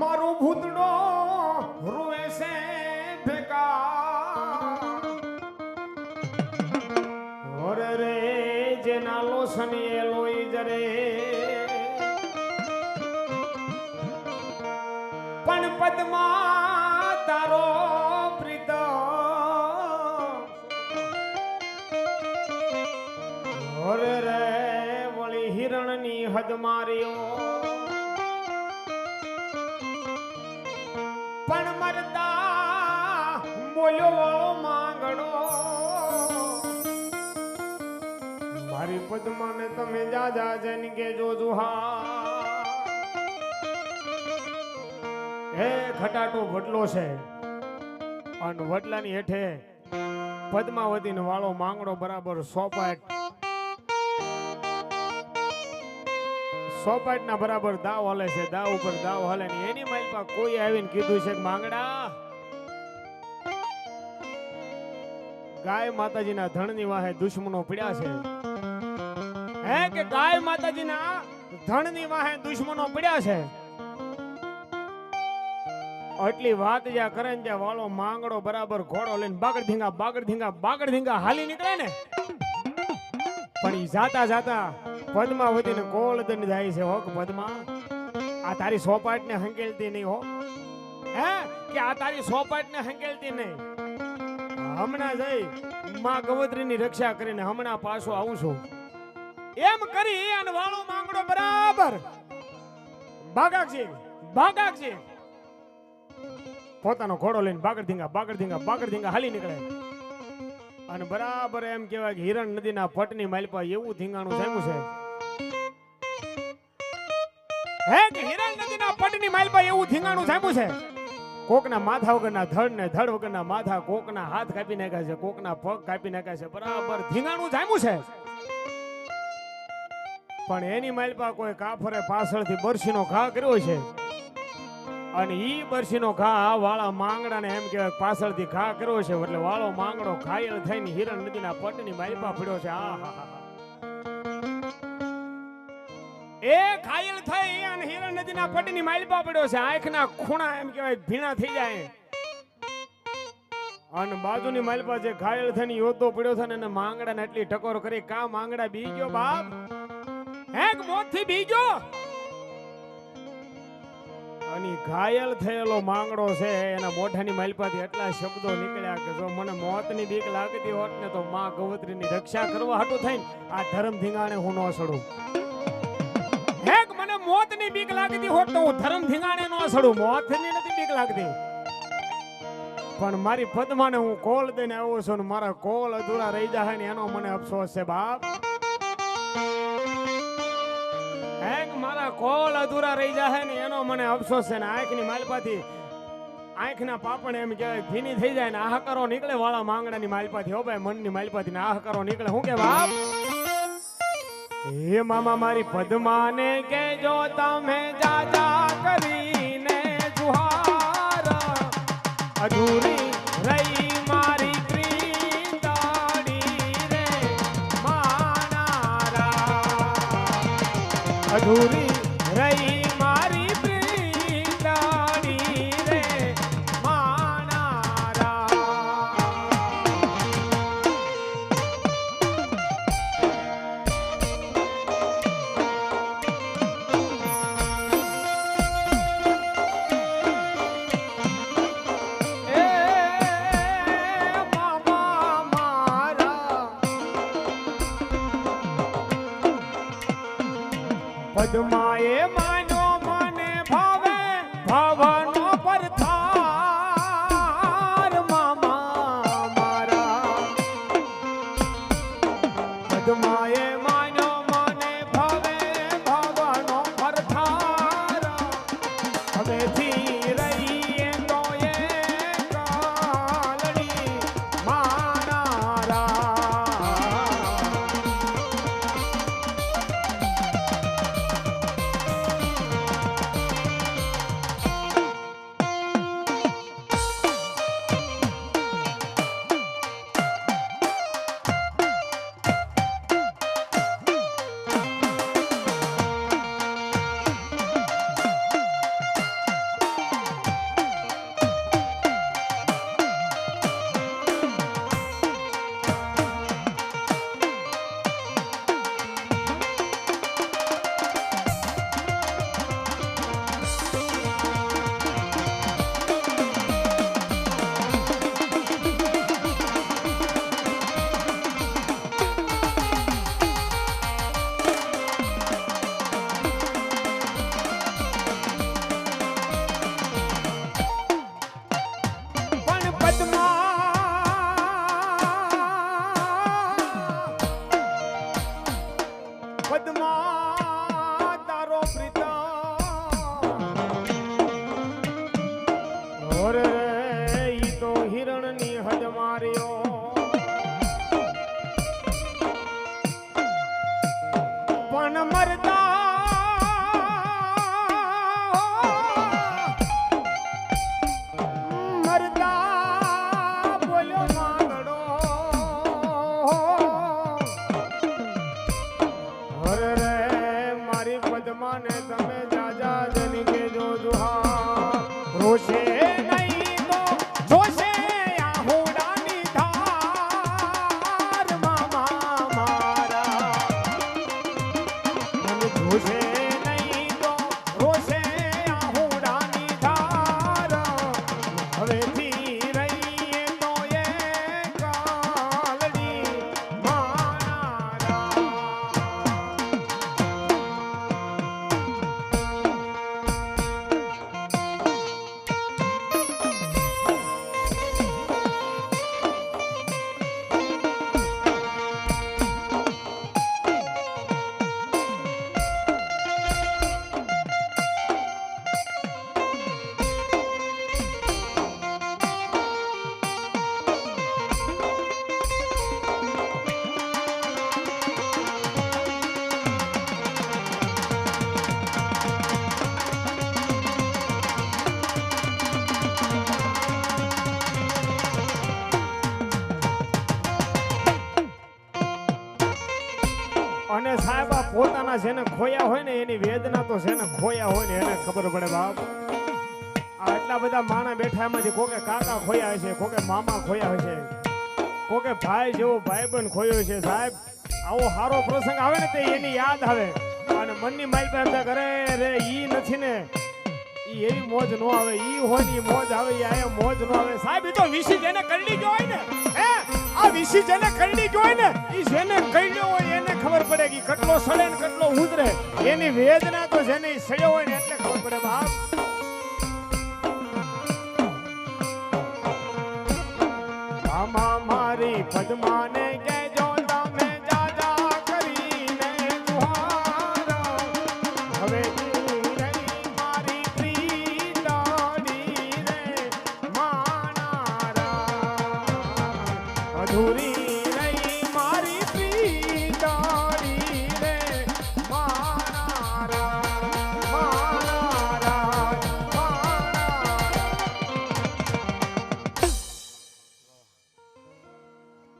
મારું ભૂતડો રૂવે છે ભેગા. ઓરે રે જે લોઈ જરે. પણ પદ્મા હિરણની માર્યો. પણ મરતા બોલ્યો વાળો માંગડો મારી પદ્માને તમે જાજા જઈને કે જો જુહા હે ખટાટો વડલો છે. અને વડલાની હેઠે પદ્માવતીનો વાળો માંગડો બરાબર સોપાટ સોપાટના બરાબર દાવ હલે છે, દાવ ઉપર દાવ હલે ને એની માલપા કોઈ આવીને કીધું છે માંગડા. ગાય માતાજીના ધણની વાહે દુશ્મનો પડ્યા છે. હે કે ગાય માતાજીના ધણની વાહે દુશ્મનો પડ્યા છે? આટલી વાત જ્યાં કરે ને ત્યાં વાળો માંગડો બરાબર ઘોડો લઈને બાગડ ધીંગા બાગડ ધીંગા બાગડ ધીંગા હાલી નીકળે ને. પણ જાતા જાતા પદ્માવતીને કોળ દંડ જાય છે હોક પદ્મા? આ તારી સોપાટ ને હંકેલતી નહીં હો. હે? કે આ તારી સોપાટ ને હંકેલતી નહીં? હમણાં જઈ માં ગવત્રીની રક્ષા કરીને હમણાં પાછો આવું છું. એમ કરી અને વાળો માંગડો બરાબર. બાગાકજી બાગાકજી. પોતાનો ઘોડો લઈને બાગડ ધીંગા બાગડ ધીંગા બાગડ ધીંગા હાલી નીકળે. અને બરાબર એમ કહેવાય કે હિરણ નદીના પટની માલપા એવું ધીંગાણું જામ્યું છે. હે, કે હિરણ નદીના પટની માલપા એવું ધીંગાણું જામ્યું છે? કોકના માથા વગરના ધડ ને ધડ વગરના માથા કોકના હાથ કાપી નાખ્યા છે, કોકના પગ કાપી નાખ્યા છે, બરાબર ધીંગાણું જામ્યું છે. પણ એની માલપા કોઈ કાફરે પાછળથી બરસીનો ઘા કર્યો છે. અને ઈ બરસીનો ઘા વાળા માંગડાને એમ કહેવાય પાછળથી ઘા કર્યો છે, એટલે વાળો માંગડો ઘાયલ થઈને હિરણ નદીના પટની માલપા પડ્યો છે. આ હા હા એ ઘાયલ થઈ અને હિરણ નદીના પટની માલપા પડ્યો છે. આંખના ખૂણા એમ કહેવાય, ભીણા થઈ જાય. અને બાજુની માલપા જે ઘાયલ થઈને યોદ્ધો પડ્યો છે ને એટલી ટકોર કરી. કા માંગડા બી ગયો બાપ? હેક મોતથી બી ગયો. અને ઘાયલ થયેલો માંગડો છે, એના મોઢાની માલપાથી એટલા શબ્દો નીકળ્યા કે જો મને મોતની બીક લાગતી હોત ને તો માં ગવત્રીની રક્ષા કરવા હાટું થઈને આ ધર્મ ધીંગાણે હું ન સડું. મોતની બીક લાગતી હોત તો હું ધર્મ ધીંગાણે ન સડું. મોતની નથી બીક લાગતી. પણ મારી પદ્માને હું કોલ દઈને આવ્યો છું મારા કોલ અધૂરા રહી જાય ને એનો મને અફસોસ છે, બાપ. હેક મારા કોલ અધૂરા રહી જાય ને એનો મને અફસોસ છે ને આંખની માલપાથી. આંખના પાપણ એમ કહેવાય, ભીની થઈ જાય ને આહકરો નીકળે વાળા માંગડાની માલપાથી. હો ભાઈ, મનની માલપાથી ને આહકરો નીકળે. હું કે, બાપ? હે મામા મારી પદ્માને કેજો તમે જાજા કરીને જુહાર. અધૂરી રહી મારી પ્રીતાડી રે માનારા. અધૂરી પદ્માએ માનો મને ભાવે ભાવનો પરથાર મામા મારા. પદ્માએ પોતાના જેને ખોયા હોય ને એની વેદના તો જેને ખોયા હોય ને એને ખબર પડે બાપ. આટલા બધા માણા બેઠા એમાંથી કોકે કાકા ખોયા હશે, કોકે મામા ખોયા હશે, કોકે ભાઈ જેવો ભાઈબંધ ખોયો છે સાહેબ, આવો સારો પ્રસંગ આવે ને તે એની યાદ આવે. અને મનની માઇલ પર એમ થાય કે અરે રે ઈ નથી ને. ઈ એવી મોજ નો આવે, ઈ હોય ને મોજ આવે, ઈ મોજ નો આવે. સાહેબ એ તો વિશી જેને કરડી ગયો હોય ને. હે? આ જેને કરડી ગયો હોય ને એ જેને કરડ્યો હોય એને ખબર પડે કે કટલો સડે ને કેટલો ઉતરે એની વેદના તો જેને સડ્યો હોય ને એટલે ખબર પડે બાપ. મારી પદ્માને ঘুরি